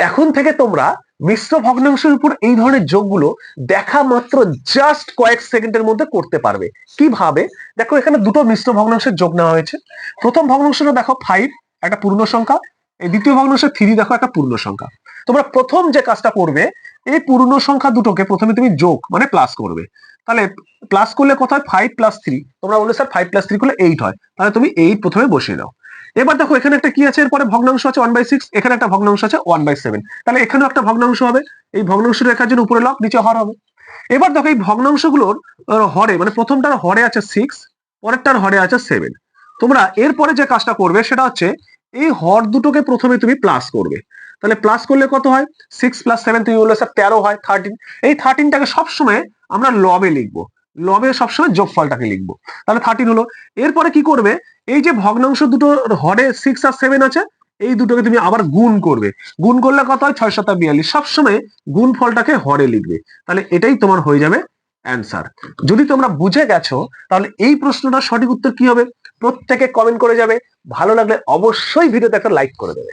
এখন থেকে তোমরা মিশ্র ভগ্নাংশের উপর এই ধরনের যোগগুলো দেখা মাত্র জাস্ট কয়েক সেকেন্ডের মধ্যে করতে পারবে। কীভাবে? দেখো, এখানে দুটো মিশ্র ভগ্নাংশের যোগ নেওয়া হয়েছে। প্রথম ভগ্নাংশটা দেখো ফাইভ একটা পূর্ণ সংখ্যা। এই দ্বিতীয় ভগ্নাংশ থ্রি দেখো একটা পূর্ণ সংখ্যা। তোমরা প্রথম যে কাজটা করবে এই পূর্ণ সংখ্যা দুটোকে প্রথমে তুমি যোগ মানে প্লাস করবে। তাহলে প্লাস করলে কত হয়? ফাইভ প্লাস থ্রি তোমরা বলে স্যার ফাইভ প্লাস থ্রি করলে এইট হয়। তাহলে তুমি এইট প্রথমে বসিয়ে দাও। এবার দেখো, এখানে একটা কি আছে? এরপরে ভগ্নাংশ আছে ওয়ান বাই সিক্স এখানে একটা ভগ্নাংশ আছে ওয়ান বাই সেভেন তাহলে এখানেও একটা ভগ্নাংশ হবে। এই ভগ্নাংশ রেখার জন্য উপরে লব নিচে হর হবে। এবার দেখো, এই ভগ্নাংশগুলোর হরে মানে প্রথমটার হরে আছে সিক্স পরেরটার হরে আছে সেভেন তোমরা এরপরে যে কাজটা করবে, সেটা হচ্ছে এই হর দুটোকে প্রথমে তুমি প্লাস করবে। তাহলে প্লাস করলে কত হয়? সিক্স প্লাস সেভেন তুমি বললে স্যার তেরো হয় থার্টিন এই থার্টিনটাকে সবসময় আমরা লবে লিখব। লবে সবসময় যোগফলটাকে লিখব। তাহলে থার্টিন হলো। এরপরে কি করবে? এই যে ভগ্নাংশ দুটো হরে সিক্স আর সেভেন আছে, এই দুটোকে তুমি আবার গুণ করবে। গুণ করলে কত হয়? ছয় সাতা বিয়াল্লিশ। সবসময় গুণ ফলটাকে হরে লিখবে। তাহলে এটাই তোমার হয়ে যাবে অ্যান্সার যদি তোমরা বুঝে গেছো, তাহলে এই প্রশ্নটার সঠিক উত্তর কি হবে? প্রত্যেকে কমেন্ট করে যাবে। ভালো লাগলে অবশ্যই ভিডিওতে একটা লাইক করে দেবে।